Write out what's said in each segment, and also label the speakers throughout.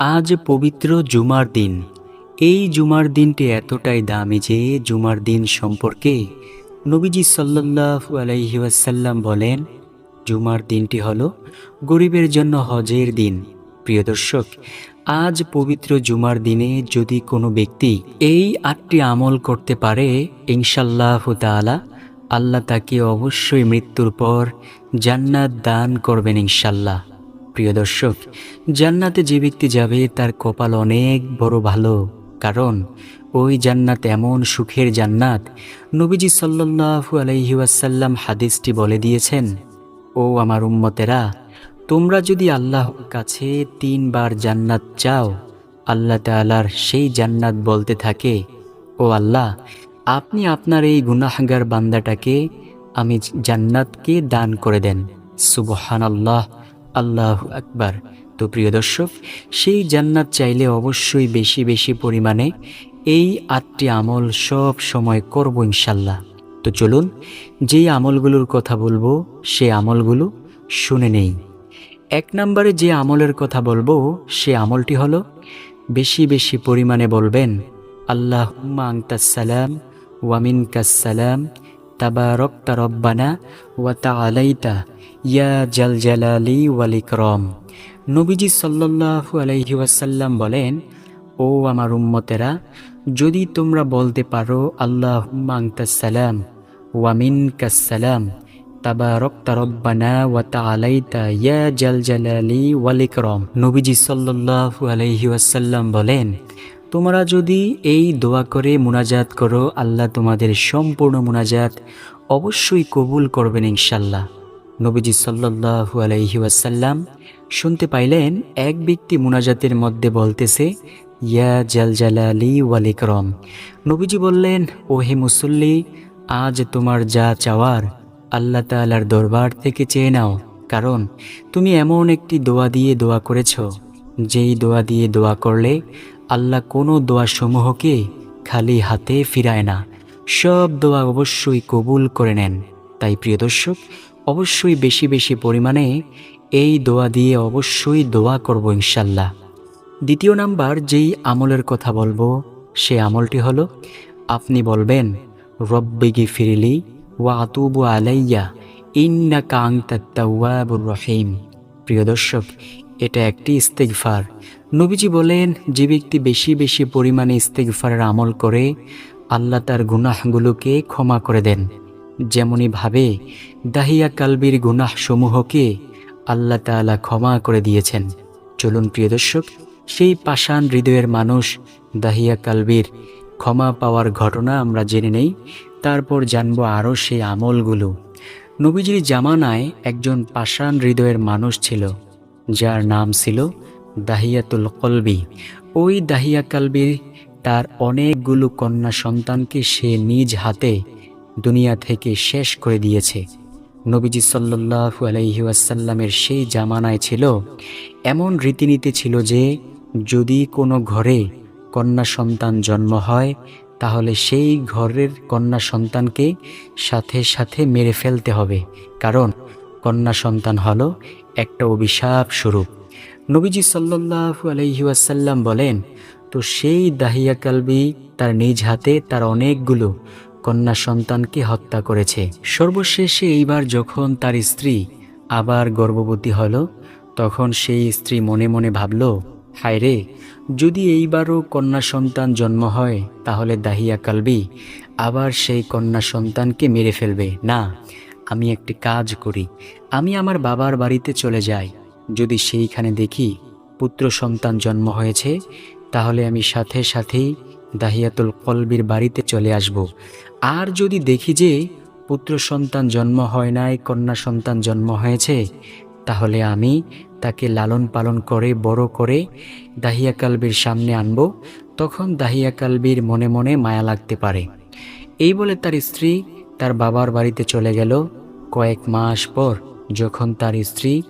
Speaker 1: আজ পবিত্র জুমার দিন। এই জুমার দিনটি এতটাই দামি যে জুমার দিন সম্পর্কে নবীজি সাল্লাল্লাহু আলাইহি ওয়াসাল্লাম বলেন, জুমার দিনটি হলো গরিবের জন্য হজের দিন। প্রিয় দর্শক, আজ পবিত্র জুমার দিনে যদি কোনো ব্যক্তি এই আটটি আমল করতে পারে ইনশাল্লাহ তাআলা আল্লাহ তাকে অবশ্যই মৃত্যুর পর জান্নাত দান করবেন ইনশাল্লাহ প্রিয় দর্শক, জান্নাতে যে ব্যক্তি যাবে তার কপাল অনেক বড় ভালো। কারণ ওই জান্নাত এমন সুখের জান্নাত। নবীজি সাল্লাল্লাহু আলাইহি ওয়াসাল্লাম হাদিসটি বলে দিয়েছেন, ও আমার উম্মতেরা, তোমরা যদি আল্লাহর কাছে তিনবার জান্নাত চাও, আল্লাহ তাআলার সেই জান্নাত বলতে থাকে, ও আল্লাহ, আপনি আপনার এই গুনাহগার বান্দাটাকে, আমি জান্নাতকে দান করে দেন। সুবহান আল্লাহ আল্লাহ আকবার। তো প্রিয় দর্শক, সেই জান্নাত চাইলে অবশ্যই বেশি বেশি পরিমাণে এই আটটি আমল সব সময় করব ইনশাল্লাহ তো চলুন, যেই আমলগুলোর কথা বলব, সে আমলগুলো শুনে নেই। এক নম্বরে যে আমলের কথা বলব, সে আমলটি হলো, বেশি বেশি পরিমাণে বলবেন আল্লাহ আংতাসালাম ওয়ামিন কাসালাম তাবারক রব্বানা ওয়া তাআলাইতা ইয়া জাল জালালি ওয়াল নবীজি সাল্লাল্লাহু আলাইহি ওয়াসাল্লাম বলেন, ও আমার উম্মতেরা, যদি তোমরা বলতে পারো আল্লাহ আংতাসালাম ওয়ামিন কাসালাম তাবারক রব্বানা ওয়া তাআলাইতা ইয়া জাল জালালি ওয়াল নবীজি সাল্লাল্লাহু আলাইহি ওয়াসাল্লাম বলেন, তোমরা যদি এই দোয়া করে মুনাজাত করো, আল্লাহ তোমাদের সম্পূর্ণ মুনাজাত অবশ্যই কবুল করবেন ইনশাল্লাহ। নবীজি সাল্লাল্লাহু আলাইহি ওয়াসাল্লাম শুনতে পাইলেন, এক ব্যক্তি মুনাজাতের মধ্যে বলতেছে, ইয়া জাল জালালি ওয়াল ইকরাম। নবীজি বললেন ও হে মুসল্লি, আজ তোমার যা চাওয়ার, আল্লাহ তাআলার দরবার থেকে চেয়ে নাও। কারণ তুমি এমন একটি দোয়া দিয়ে দোয়া করেছ, যেই দোয়া দিয়ে দোয়া করলে আল্লাহ কোনো দোয়া সমূহকে খালি হাতে ফিরায় না। সব দোয়া অবশ্যই কবুল করে নেন। তাই প্রিয় দর্শক অবশ্যই বেশি বেশি পরিমাণে এই দোয়া দিয়ে অবশ্যই দোয়া করব ইনশাল্লাহ। দ্বিতীয় নাম্বার, যেই আমলের কথা বলব, সে আমলটি হলো, আপনি বলবেন রব্বিগি ফিরিলি ওয়া আতুবু আলাইয়া ইন্না কাংতাত্তাওয়াবুর রহিম। প্রিয় দর্শক, এটা একটি ইস্তেগফার। নবীজি বলেন, যে ব্যক্তি বেশি বেশি পরিমাণে ইস্তেগফারের আমল করে, আল্লাহ তার গুনাহগুলোকে ক্ষমা করে দেন। যেমনই ভাবে, দাহিয়া কালবির গুনাহ সমূহকে আল্লাহ তাআলা ক্ষমা করে দিয়েছেন। চলুন প্রিয় দর্শক, সেই পাষাণ হৃদয়ের মানুষ দাহিয়া কালবির ক্ষমা পাওয়ার ঘটনা আমরা জেনে নেই, তারপর জানব আরও সেই আমলগুলো। নবীজির জামানায় একজন পাষাণ হৃদয়ের মানুষ ছিল, যার নাম ছিল দাহিয়াতুল কলবি। ওই দাহিয়া কালবির তার অনেকগুলো কন্যা সন্তানকে সে নিজ হাতে দুনিয়া থেকে শেষ করে দিয়েছে। নবীজি সাল্লাল্লাহু আলাইহি ওয়াসাল্লামের সেই জামানায় ছিল, এমন রীতিনীতি ছিল যে, যদি কোনো ঘরে কন্যা সন্তান জন্ম হয়, তাহলে সেই ঘরের কন্যা সন্তানকে সাথে সাথে মেরে ফেলতে হবে। কারণ কন্যা সন্তান হলো একটা অভিশাপ স্বরূপ। নবীজি সাল্লাল্লাহু আলাইহি ওয়াসাল্লাম বলেন, তো সেই দাহিয়া কালবি তার নিজ হাতে তার অনেকগুলো কন্যা সন্তানকে হত্যা করেছে। সর্বশেষে এইবার যখন তার স্ত্রী আবার গর্ভবতী হল, তখন সেই স্ত্রী মনে মনে ভাবল, হায় রে, যদি এইবারও কন্যা সন্তান জন্ম হয়, তাহলে দাহিয়া কালবি আবার সেই কন্যা সন্তানকে মেরে ফেলবে। না, আমি একটি কাজ করি, আমি আমার বাবার বাড়িতে চলে যাই। যদি সেইখানে দেখি পুত্র সন্তান জন্ম হয়েছে, তাহলে আমি সাথে সাথেই দাহিয়াতুল কলবির বাড়িতে চলে আসব। আর যদি দেখি যে পুত্র সন্তান জন্ম হয় নাই, কন্যা সন্তান জন্ম হয়েছে, তাহলে আমি তাকে লালন পালন করে, বড় করে দাহিয়া কালবির সামনে আনব। তখন দাহিয়া কালবির মনে মনে মায়া লাগতে পারে। এই বলে তার স্ত্রী তার বাবার বাড়িতে চলে গেল। কয়েক মাস পর যখন তার স্ত্রী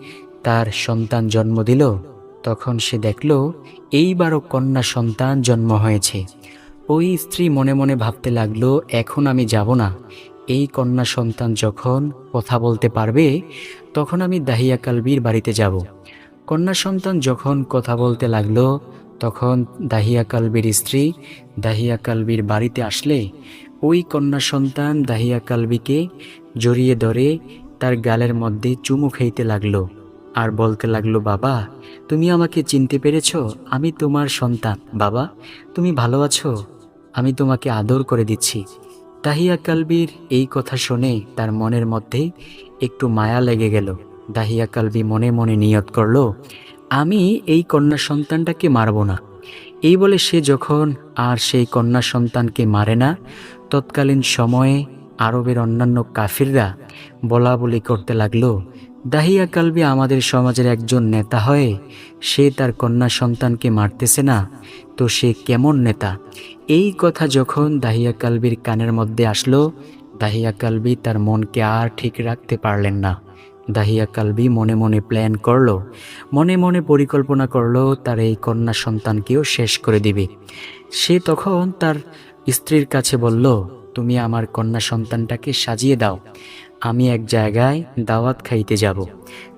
Speaker 1: তার সন্তান জন্ম দিল, তখন সে দেখল, এইবারও কন্যা সন্তান জন্ম হয়েছে। ওই স্ত্রী মনে মনে ভাবতে লাগল, এখন আমি যাব না। এই কন্যা সন্তান যখন কথা বলতে পারবে, তখন আমি দাহিয়া কালবির বাড়িতে যাব। কন্যা সন্তান যখন কথা বলতে লাগল, তখন দাহিয়া কালবির স্ত্রী দাহিয়া কালবির বাড়িতে আসলে, ওই কন্যা সন্তান দাহিয়া কালবিকে জড়িয়ে ধরে তার গালের মধ্যে চুমু খাইতে লাগল। আর বলতে লাগল, বাবা, তুমি আমাকে চিনতে পেরেছ, আমি তোমার সন্তান। বাবা, তুমি ভালো আছো? আমি তোমাকে আদর করে দিচ্ছি। দাহিয়া কালবির এই কথা শুনে তার মনের মধ্যে একটু মায়া লেগে গেল। দাহিয়া কালবি মনে মনে নিয়ত করল, আমি এই কন্যা সন্তানটাকে মারব না। এই বলে সে যখন আর সেই কন্যা সন্তানকে মারে না, তৎকালীন সময়ে আরবের অন্যান্য কাফিররা বলা বলি করতে লাগল দাহিয়া কালবি আমাদের সমাজের একজন নেতা হয়ে, সে তার কন্যা সন্তানকে মারতেছে না, তো সে কেমন নেতা? এই কথা যখন দাহিয়া কালবির কানের মধ্যে আসলো, দাহিয়া কালবি তার মনকে আর ঠিক রাখতে পারলেন না। দাহিয়া কালবি মনে মনে প্ল্যান করল, মনে মনে পরিকল্পনা করল তার এই কন্যা সন্তানকেও শেষ করে দিবে। সে তখন তার স্ত্রীর কাছে বলল, তুমি আমার কন্যা সন্তানটাকে সাজিয়ে দাও। আমি এক জায়গায় দাওয়াত খাইতে যাব।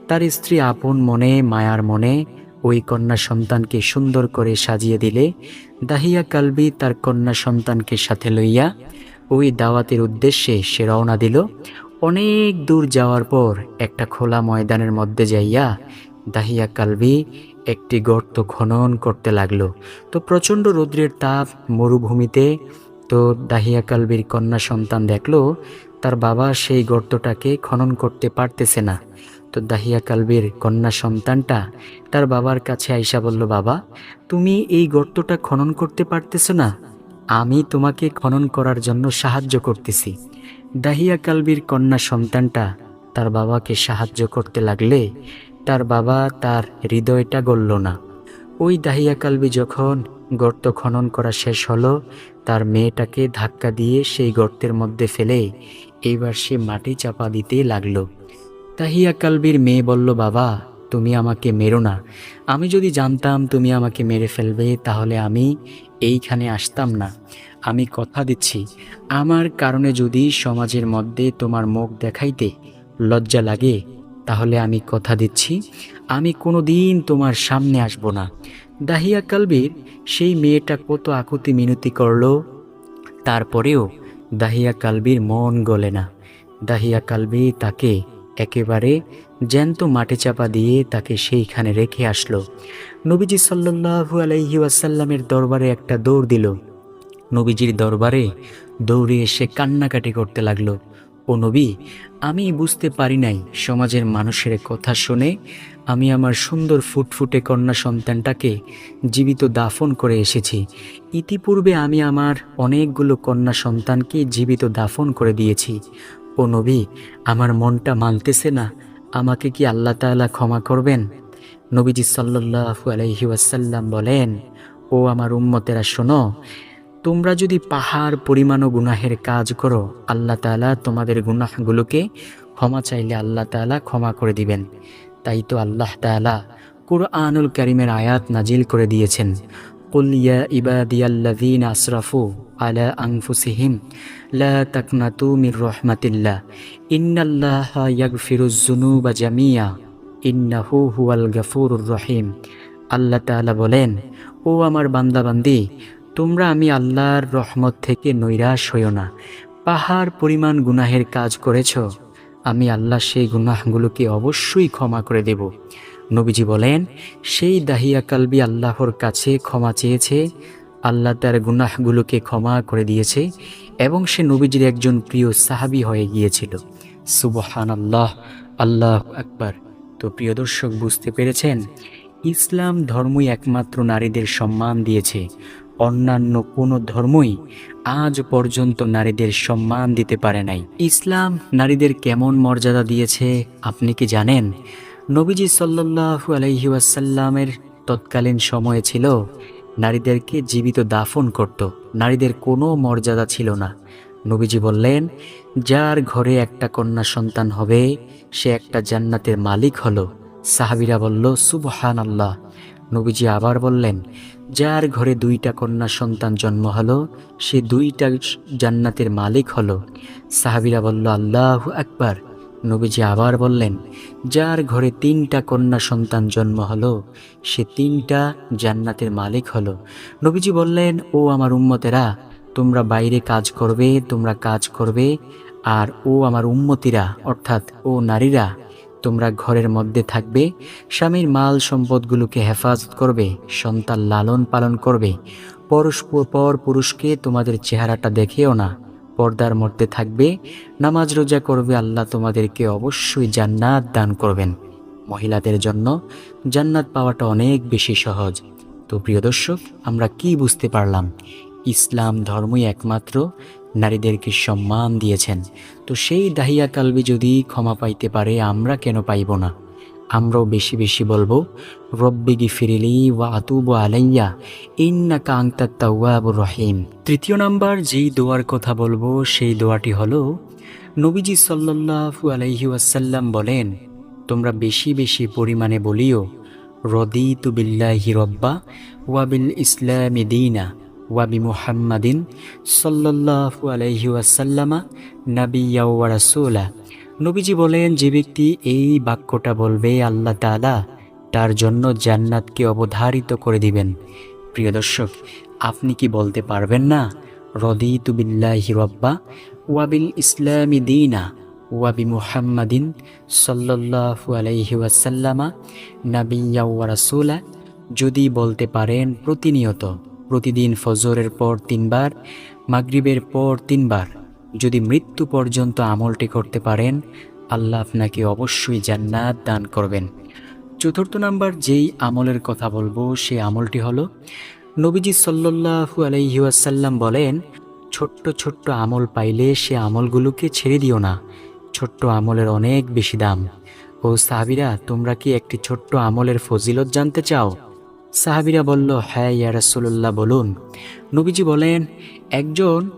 Speaker 1: তার স্ত্রী আপন মনে, মায়ার মনে ওই কন্যা সন্তানকে সুন্দর করে সাজিয়ে দিলে, দাহিয়া কালবি তার কন্যা সন্তানকে সাথে লইয়া ওই দাওয়াতের উদ্দেশ্যে সে রওনা দিল। অনেক দূর যাওয়ার পর একটা খোলা ময়দানের মধ্যে যাইয়া দাহিয়া কালবি একটি গর্ত খনন করতে লাগল। তো প্রচণ্ড রৌদ্রের তাপ মরুভূমিতে তো দাহিয়া কালবির কন্যা সন্তান দেখল, তার বাবা সেই গর্তটাকে খনন করতে পারতেছে না। তো দাহিয়া কালবির কন্যা সন্তানটা তার বাবার কাছে আইসা বলল, বাবা, তুমি এই গর্তটা খনন করতে পারতেছো না। আমি তোমাকে খনন করার জন্য সাহায্য করতেছি। দাহিয়া কালবির কন্যা সন্তানটা তার বাবাকে সাহায্য করতে লাগলে তার বাবা তার হৃদয়টা গলল না। ওই দাহিয়া কালবি যখন গর্ত খনন করা শেষ হলো, তার মেয়েটাকে ধাক্কা দিয়ে সেই গর্তের মধ্যে ফেলে এইবার সে মাটি চাপা দিতে লাগল। তাহিয়া কালবির মেয়ে বলল, বাবা, তুমি আমাকে মেরো না। আমি যদি জানতাম তুমি আমাকে মেরে ফেলবে, তাহলে আমি এইখানে আসতাম না। আমি কথা দিচ্ছি, আমার কারণে যদি সমাজের মধ্যে তোমার মুখ দেখাইতে লজ্জা লাগে তাহলে আমি কথা দিচ্ছি, আমি কোনো দিন তোমার সামনে আসব না। দাহিয়া কালবির সেই মেয়েটা কত আকুতি মিনতি করল। তারপরেও দাহিয়া কালবির মন গলে না। দাহিয়া কালবি তাকে একেবারে জ্যান্ত মাটি চাপা দিয়ে তাকে সেইখানে রেখে আসলো। নবীজি সাল্লাহু আলাইহি ওয়াসাল্লামের দরবারে একটা দৌড় দিল। নবীজির দরবারে দৌড়ে এসে কান্নাকাটি করতে লাগল। ও নবী, আমি বুঝতে পারি নাই সমাজের মানুষের কথা শুনে আমি আমার সুন্দর ফুটফুটে কন্যা সন্তানটাকে জীবিত দাফন করে এসেছি। ইতিপূর্বে আমি আমার অনেকগুলো কন্যা সন্তানকে জীবিত দাফন করে দিয়েছি। ও নবী, আমার মনটা মানতেছে না, আমাকে কি আল্লাহ তাআলা ক্ষমা করবেন? নবীজি সাল্লাল্লাহু আলাইহি ওয়াসাল্লাম বলেন, ও আমার উম্মতেরা শোনো তোমরা যদি পাহাড়, পরিমাণ গুনাহের কাজ করো, আল্লাহ তালা তোমাদের গুনাহগুলোকে ক্ষমা চাইলে আল্লাহ তালা ক্ষমা করে দিবেন। তাই তো আল্লাহ তালা কুরআনুল করিমের আয়াত নাজিল করে দিয়েছেন। কুলিয়া আশরাফু আংফুসিহিম লা ইন্নাল্লাহ বা জামিয়া হুয়াল রহিম। আল্লাহ বলেন, ও আমার বান্দাবান্দি তোমরা আমি আল্লাহর রহমত থেকে নৈরাশ হইও না। পাহাড় পরিমাণ গুনাহের কাজ করেছ। আমি আল্লাহ সেই গুনাহগুলোকে অবশ্যই ক্ষমা করে দেব। নবীজি বলেন, সেই দাহিয়া কালবি আল্লাহর কাছে ক্ষমা চেয়েছে, আল্লাহ তার গুনাহগুলোকে ক্ষমা করে দিয়েছে এবং সে নবীজির একজন প্রিয় সাহাবি হয়ে গিয়েছিল। সুবহান আল্লাহ আল্লাহ আকবার। তো প্রিয় দর্শক, বুঝতে পেরেছেন? ইসলাম ধর্মই একমাত্র নারীদের সম্মান দিয়েছে। অন্যান্য কোনো ধর্মই আজ পর্যন্ত নারীদের সম্মান দিতে পারে নাই। ইসলাম নারীদের কেমন মর্যাদা দিয়েছে আপনি কি জানেন? নবীজি সাল্লাল্লাহু আলাইহি ওয়াসাল্লামের তৎকালীন সময়ে ছিল, নারীদেরকে জীবিত দাফন করত, নারীদের কোনো মর্যাদা ছিল না। নবীজি বললেন, যার ঘরে একটা কন্যা সন্তান হবে, সে একটা জান্নাতের মালিক হলো। সাহাবিরা বলল সুবহান আল্লাহ নবীজি আবার বললেন যার ঘরে দুইটা কন্যা সন্তান জন্ম হলো, সে দুইটা জান্নাতের মালিক হলো। সাহাবিরা বলল, আল্লাহ আকবার। নবীজি আবার বললেন, যার ঘরে তিনটা কন্যা সন্তান জন্ম হলো, সে তিনটা জান্নাতের মালিক হলো। নবীজি বললেন, ও আমার উম্মতেরা, তোমরা বাইরে কাজ করবে, তোমরা কাজ করবে, আর ও আমার উম্মতিরা, অর্থাৎ ও নারীরা তোমরা ঘরের মধ্যে থাকবে, স্বামীর মাল সম্পদগুলোকে হেফাজত করবে, সন্তান লালন পালন করবে। পরস্পর পর পুরুষকে তোমাদের চেহারাটা দেখেও না। পর্দার মধ্যে থাকবে, নামাজ রোজা করবে, আল্লাহ তোমাদেরকে অবশ্যই জান্নাত দান করবেন। মহিলাদের জন্য জান্নাত পাওয়াটা অনেক বেশি সহজ। তো প্রিয় দর্শক, আমরা কি বুঝতে পারলাম? ইসলাম ধর্মই একমাত্র নারীদেরকে সম্মান দিয়েছেন। তো সেই দাহিয়া কালবি যদি ক্ষমা পাইতে পারে, আমরা কেন পাইব না? আমরাও বেশি বেশি বলব রব্বিগি ফিরিলি ওয়া আতুবু আলাইয়া ইন্না কাংতা তাওয়াবুর রহিম। তৃতীয় নাম্বার, যেই দোয়ার কথা বলব, সেই দোয়াটি হলো, নবীজি সাল্লাল্লাহু আলাইহি ওয়াসাল্লাম বলেন, তোমরা বেশি বেশি পরিমাণে বলিও, রদিতু বিল্লাহি রব্বা ওয়াবিল ইসলামি দিনা। ওয়াবি মুহাম্মাদিন সাল্লাল্লাহু আলাইহি ওয়াসাল্লামা নাবিয়্যা ওয়া নবীজি বলেন, যে ব্যক্তি এই বাক্যটা বলবে, আল্লাহ তাআলা তার জন্য জান্নাতকে অবধারিত করে দিবেন। প্রিয় দর্শক, আপনি কি বলতে পারবেন না? রদিতু বিল্লাহি রব্বা ওয়াবিল ইসলামি দিনা ওয়াবি মুহাম্মাদিন সাল্লাল্লাহু আলাইহি ওয়াসাল্লামা নাবিয়্যা ওয়া রাসূলা। যদি বলতে পারেন প্রতিনিয়ত প্রতিদিন ফজরের পর তিনবার, মাগরিবের পর তিনবার। যদি মৃত্যু পর্যন্ত আমলটি করতে পারেন, আল্লাহ আপনাকে অবশ্যই জান্নাত দান করবেন। চতুর্থ নাম্বার, যেই আমলের কথা বলব সেই আমলটি হলো, নবীজি সাল্লাল্লাহু আলাইহি ওয়াসাল্লাম বলেন, ছোট্ট ছোট্ট আমল পাইলে সে আমলগুলোকে ছেড়ে দিও না। ছোট্ট আমলের অনেক বেশি দাম। ও সাহাবিরা, তোমরা কি একটি ছোট্ট আমলের ফজিলত জানতে চাও? সাহাবিরা বলল হ্যাঁ ইয়া রাসূলুল্লাহ, বলুন। নবীজি বলেন, একজন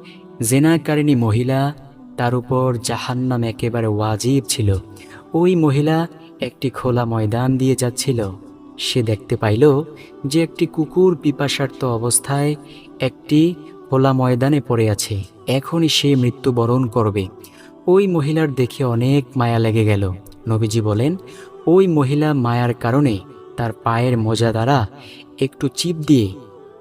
Speaker 1: জেনাকারিনী মহিলা, তার উপর জাহান্নাম একেবারে ওয়াজিব ছিল। ওই মহিলা একটি খোলা ময়দান দিয়ে যাচ্ছিল। সে দেখতে পাইল যে একটি কুকুর পিপাসার্ত অবস্থায় একটি খোলা ময়দানে পড়ে আছে। এখনই সে মৃত্যুবরণ করবে। ওই মহিলার দেখে অনেক মায়া লেগে গেল। নবীজি বলেন, ওই মহিলা মায়ার কারণে তার পায়ের মোজা দ্বারা একটু চিপ দিয়ে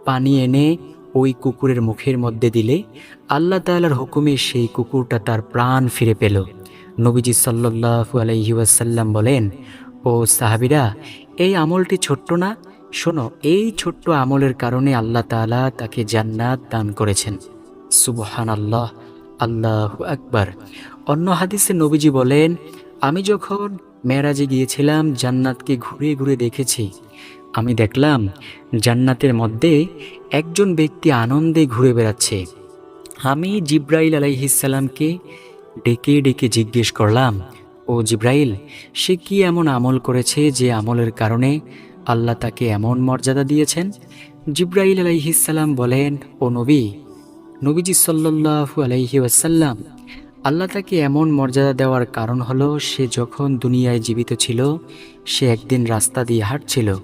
Speaker 1: পানি এনে ওই কুকুরের মুখের মধ্যে দিলে আল্লাহ তাআলার হুকুমে সেই কুকুরটা তার প্রাণ ফিরে পেল। নবীজি সাল্লাল্লাহু আলাইহি ওয়াসাল্লাম বলেন, ও সাহাবিরা, এই আমলটি ছোট্ট না? শোনো, এই ছোট্ট আমলের কারণে আল্লাহ তাআলা তাকে জান্নাত দান করেছেন। সুবহান আল্লাহ আল্লাহ আকবার। অন্য হাদিসে নবীজি বলেন, আমি যখন মেরাজে গিয়েছিলাম, জান্নাতকে ঘুরে ঘুরে দেখেছি। আমি দেখলাম, জান্নাতের মধ্যে একজন ব্যক্তি আনন্দে ঘুরে বেড়াচ্ছে। আমি জিব্রাইল আলাইহিসাল্লামকে ডেকে ডেকে জিজ্ঞেস করলাম, ও জিব্রাইল, সে কি এমন আমল করেছে যে আমলের কারণে আল্লাহ তাকে এমন মর্যাদা দিয়েছেন? জিব্রাইল আলাইহিসাল্লাম বলেন, ও নবী, নবীজি সাল্লাল্লাহু আলাইহি ওয়াসাল্লাম আল্লাহ তাকে এমন মর্যাদা দেওয়ার কারণ হলো, সে যখন দুনিয়ায় জীবিত ছিল, সে একদিন রাস্তা দিয়ে হাঁটছিল।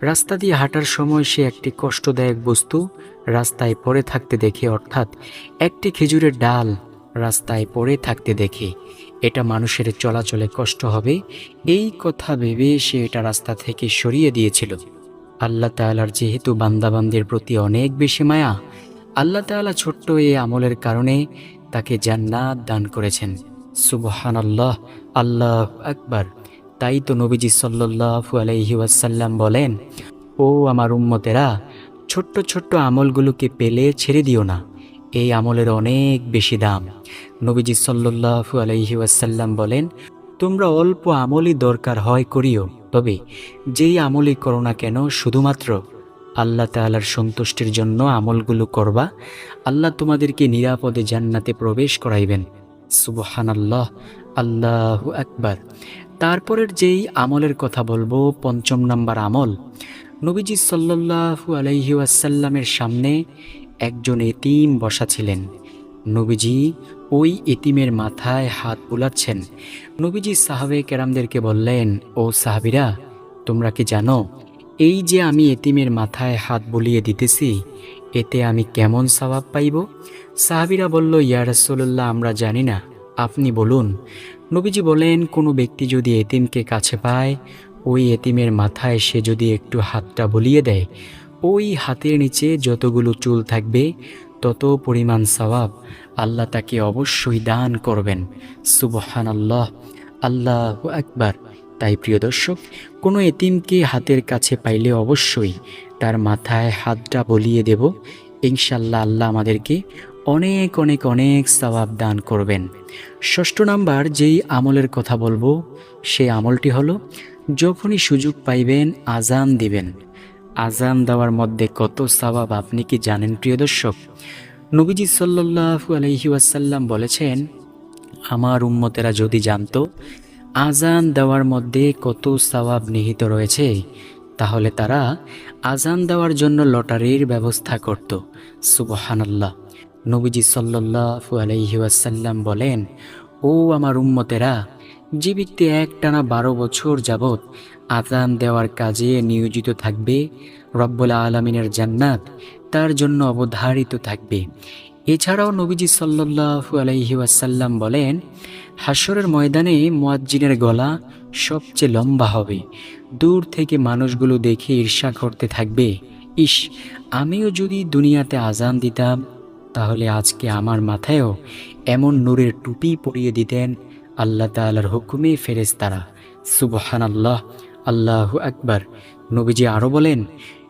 Speaker 1: রাস্তা দিয়ে হাঁটার সময় সে একটি কষ্টদায়ক বস্তু রাস্তায় পড়ে থাকতে দেখে, অর্থাৎ একটি খেজুরের ডাল রাস্তায় পড়ে থাকতে দেখে। এটা মানুষের চলাচলে কষ্ট হবে। এই কথা ভেবে সে এটা রাস্তা থেকে সরিয়ে দিয়েছিল। আল্লাহ তাআলার যেহেতু বান্দাবান্দের প্রতি অনেক বেশি মায়া, আল্লাহ তাআলা ছোট্ট এই আমলের কারণে তাকে জান্নাত দান করেছেন। সুবহান আল্লাহ আল্লাহ আকবার। তাই তো নবীজি আলাইহি ওয়াসাল্লাম বলেন, ও আমার উম্মতেরা, ছোট্ট ছোট্ট আমলগুলোকে পেলে ছেড়ে দিও না। এই আমলের অনেক বেশি দাম। নবীজি আলাইহি ওয়াসাল্লাম বলেন, তোমরা অল্প আমলই দরকার হয় করিও। তবে যেই আমলই করো না কেন, শুধুমাত্র আল্লাহ তাআলার সন্তুষ্টির জন্য আমলগুলো করবা। আল্লাহ তোমাদেরকে নিরাপদে জান্নাতে প্রবেশ করাইবেন। সুবহান আল্লাহ আল্লাহ আকবার। তারপরের যেই আমলের কথা বলব, পঞ্চম নাম্বার আমল। নবীজি সাল্লাল্লাহু আলাইহি ওয়াসাল্লামের সামনে একজন এতিম বসা ছিলেন। নবীজি ওই এতিমের মাথায় হাত বুলাচ্ছেন। নবীজি সাহাবে কেরামদেরকে বললেন, ও সাহাবিরা, তোমরা কি জানো এই যে আমি এতিমের মাথায় হাত বুলিয়ে দিতেছি, এতে আমি কেমন সওয়াব পাইব? সাহাবিরা বলল, ইয়া রাসূলুল্লাহ, আমরা জানি না। আপনি বলুন, নবীজি বলেন, কোনো ব্যক্তি যদি এতিমকে কাছে পায়, ওই এতিমের মাথায় সে যদি একটু হাতটা বলিয়ে দেয়, ওই হাতের নিচে যতগুলো চুল থাকবে, তত পরিমাণ সওয়াব আল্লাহ তাকে অবশ্যই দান করবেন। সুবহান আল্লাহ আল্লাহ একবার তাই প্রিয় দর্শক, কোনো এতিমকে হাতের কাছে পাইলে অবশ্যই তার মাথায় হাতটা বলিয়ে দেব। ইনশাল্লাহ আল্লাহ আমাদেরকে অনেক অনেক অনেক সওয়াব দান করবেন। ষষ্ঠ নাম্বার যেই আমলের কথা বলব, সেই আমলটি হলো, যখনই সুযোগ পাইবেন আজান দিবেন। আজান দেওয়ার মধ্যে কত সওয়াব আপনি কি জানেন প্রিয় দর্শক? নবীজি সাল্লাল্লাহু আলাইহি ওয়াসাল্লাম বলেছেন, আমার উম্মতেরা যদি জানতো আজান দেওয়ার মধ্যে কত সওয়াব নিহিত রয়েছে? তাহলে তারা আজান দেওয়ার জন্য লটারির ব্যবস্থা করত। সুবহানাল্লাহ। নবীজি সাল্লাল্লাহু আলাইহি ওয়াসাল্লাম বলেন, ও আমার উম্মতেরা যে একটানা বারো বছর যাবৎ আজান দেওয়ার কাজে নিয়োজিত থাকবে, রব্বুল আলমিনের জান্নাত তার জন্য অবধারিত থাকবে। এছাড়াও নবীজি সাল্লাল্লাহু আলাইহি ওয়াসাল্লাম বলেন হাসরের ময়দানে মোয়াজ্জিনের গলা সবচেয়ে লম্বা হবে। দূর থেকে মানুষগুলো দেখে ঈর্ষা করতে থাকবে। ইস, আমিও যদি দুনিয়াতে আজান দিতাম, তাহলে আজকে আমার মাথায়ও এমন নূরের টুপি পরিয়ে দিতেন আল্লাহ তাআলার হুকুমে ফেরেস তারা সুবহান আল্লাহ আল্লাহ আকবার। নবীজি আরও বলেন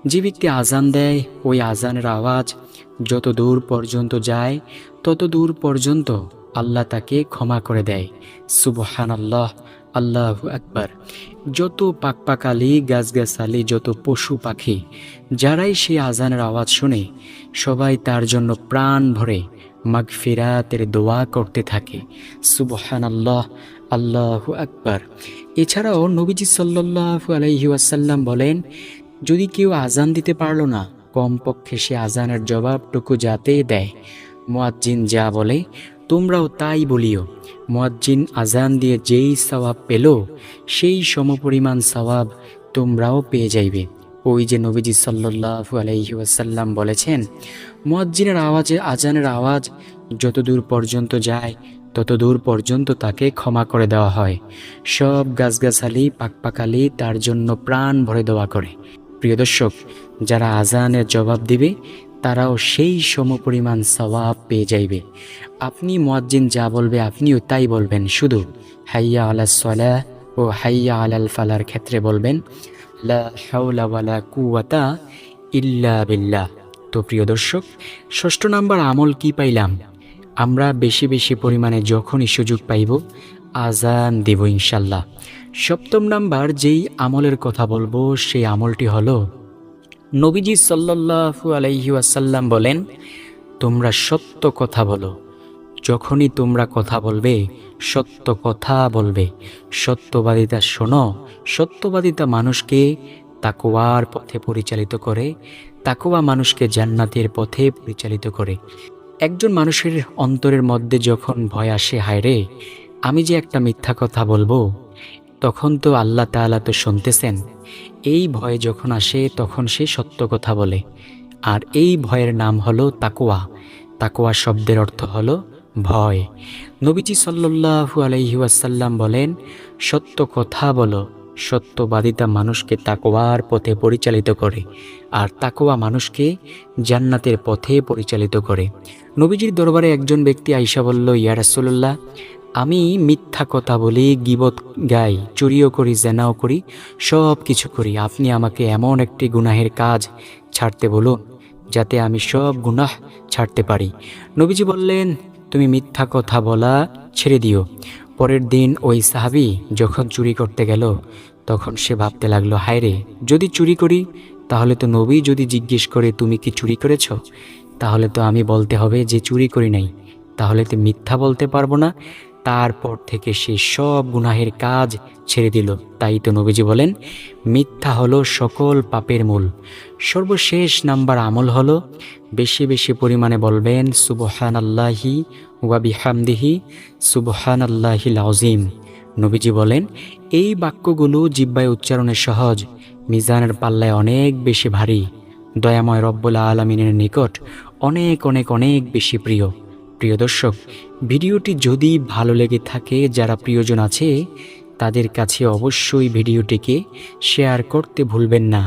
Speaker 1: যে ব্যক্তি আজান দেয়, ওই আজানের আওয়াজ যত দূর পর্যন্ত যায়, তত দূর পর্যন্ত আল্লাহ তাকে ক্ষমা করে দেয়। সুবহান আল্লাহ আল্লাহ আকবার। যত পাকপাকালি, গাছগাছালি, যত পশু পাখি, যারাই সেই আজানের আওয়াজ শুনে, সবাই তার জন্য প্রাণ ভরে মাগফিরাতের দোয়া করতে থাকে। সুবহান আল্লাহ আল্লাহ আকবার। এছাড়াও নবীজি সাল্লাল্লাহু আলাইহি ওয়াসাল্লাম বলেন যদি কেউ আজান দিতে পারল না, কমপক্ষে সে আজানের জবাবটুকু যাতে দেয়। মোয়াজ্জিন যা বলে, তোমরাও তাই বলিও। মোয়াজ্জিন আজান দিয়ে যেই সওয়াব পেল, সেই সমপরিমাণ সওয়াব তোমরাও পেয়ে যাইবে। ওই যে নবীজি সাল্লাল্লাহু আলাইহি বলেছেন, মুয়াজ্জিনের আওয়াজে, আজানের আওয়াজ যত দূর পর্যন্ত যায় তত দূর পর্যন্ত তাকে ক্ষমা করে দেওয়া হয়। সব গাছগাছালি পাকপাকালি তার জন্য প্রাণ ভরে দেওয়া করে। প্রিয় দর্শক, যারা আজানের জবাব দিবে, তারাও সেই সমপরিমাণ সওয়াব পেয়ে যাইবে। আপনি মুয়াজ্জিন যা বলবে আপনিও তাই বলবেন। শুধু হাইয়া আলা সলা ও হাইয়া আলাল ফালার ক্ষেত্রে বলবেন, লা কুওয়াতা ইল্লা বিল্লাহ। তো প্রিয় দর্শক, ষষ্ঠ নাম্বার আমল কি পাইলাম? আমরা বেশি বেশি পরিমাণে যখনই সুযোগ পাইব আজান দেব ইনশাল্লাহ। সপ্তম নাম্বার যেই আমলের কথা বলব, সেই আমলটি হলো, নবীজি আলাইহি ওয়াসাল্লাম বলেন, তোমরা সত্য কথা বলো। যখনই তোমরা কথা বলবে, সত্য কথা বলবে। সত্যবাদিতা শোনো, সত্যবাদিতা মানুষকে তাকোয়ার পথে পরিচালিত করে তাকোয়া মানুষকে জান্নাতের পথে পরিচালিত করে। একজন মানুষের অন্তরের মধ্যে যখন ভয় আসে হায় রে আমি যে একটা মিথ্যা কথা বলব তখন তো আল্লাহ তাআলা তো শুনতেছেন, এই ভয় যখন আসে তখন সে সত্য কথা বলে। আর এই ভয়ের নাম হলো তাকোয়া তাকোয়া শব্দের অর্থ হলো ভয়। নবীজি সাল্লাল্লাহু আলাইহি ওয়াসাল্লাম বলেন, সত্য কথা বলো, সত্যবাদিতা মানুষকে তাকোয়ার পথে পরিচালিত করে, আর তাকোয়া মানুষকে জান্নাতের পথে পরিচালিত করে। নবীজির দরবারে একজন ব্যক্তি আইসা বলল, ইয়া রাসূলুল্লাহ আমি মিথ্যা কথা বলি, গিবত গাই, চুরিও করি, জেনাও করি, সব কিছু করি। আপনি আমাকে এমন একটি গুনাহের কাজ ছাড়তে বলুন, যাতে আমি সব গুনাহ ছাড়তে পারি। নবীজি বললেন, তুমি মিথ্যা কথা বলা ছেড়ে দিও। পরের দিন ওই সাহাবি যখন চুরি করতে গেল, তখন সে ভাবতে লাগল, হায় রে, যদি চুরি করি, তাহলে তো নবী যদি জিজ্ঞেস করে, তুমি কি চুরি করেছ? তাহলে তো আমি বলতে হবে যে, চুরি করি নাই। তাহলে তো মিথ্যা বলতে পারব না। তারপর থেকে সে সব গুনাহের কাজ ছেড়ে দিল। তাই তো নবীজি বলেন, মিথ্যা হলো সকল পাপের মূল। সর্বশেষ নাম্বার আমল হলো, বেশি বেশি পরিমাণে বলবেন সুবহান আল্লাহি ওয়াবিহামদিহি সুবহান আল্লাহিল আজিম নবীজি বলেন, এই বাক্যগুলো জিব্বায় উচ্চারণে সহজ, মিজানের পাল্লায় অনেক বেশি ভারী। দয়াময় রব্বুল আলমিনের নিকট অনেক অনেক অনেক বেশি প্রিয়। প্রিয় দর্শক, ভিডিওটি যদি ভালো লেগে থাকে, যারা প্রিয়জন আছে, তাদের কাছে অবশ্যই ভিডিওটিকে শেয়ার করতে ভুলবেন না।